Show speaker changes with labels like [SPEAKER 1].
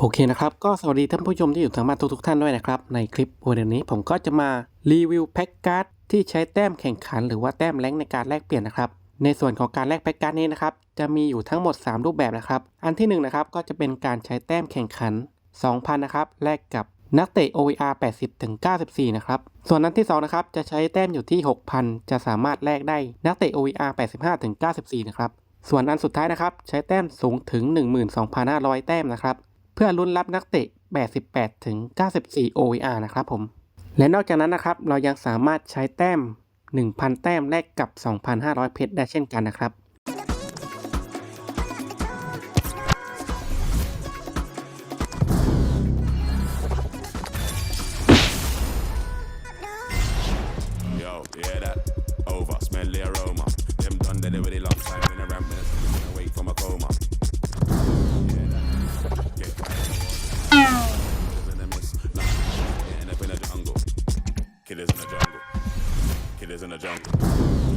[SPEAKER 1] โอเคนะครับ ก็สวัสดีท่านผู้ชมที่อยู่ทางบ้านทุกๆท่านด้วยนะครับ ในคลิปวันนี้ผมก็จะมารีวิวแพ็กการ์ดที่ใช้แต้มแข่งขัน หรือว่าแต้มแรงในการแลกเปลี่ยนนะครับ ในส่วนของการแลกแพ็กการ์ดนี้นะครับ จะมีอยู่ทั้งหมด 3 รูปแบบนะครับ อันที่1นงนะครับก็จะเป็นการใช้แต้มแข่งขัน 2,000 นะครับ แลกกับนักเตะ OVR 80ถึง94 นะครับ ส่วนอันที่2นะครับ จะใช้แต้มอยู่ที่ 6,000 จะสามารถแลกได้นักเตะ OVR 85ถึง94 นะครับ ส่วนอันสุดท้ายนะครับ ใช้แต้มสูงถึง 12,500 แต้มนะครับ พื่อลุ้นรับนักเตะ 88 ถึง 94 OER นะครับผม และนอกจากนั้นนะครับ เรายังสามารถใช้แต้ม 1,000 แต้มแลกกับ 2,500 เพชรได้เช่นกันนะครับ
[SPEAKER 2] Killers in the jungle. Killers in the jungle.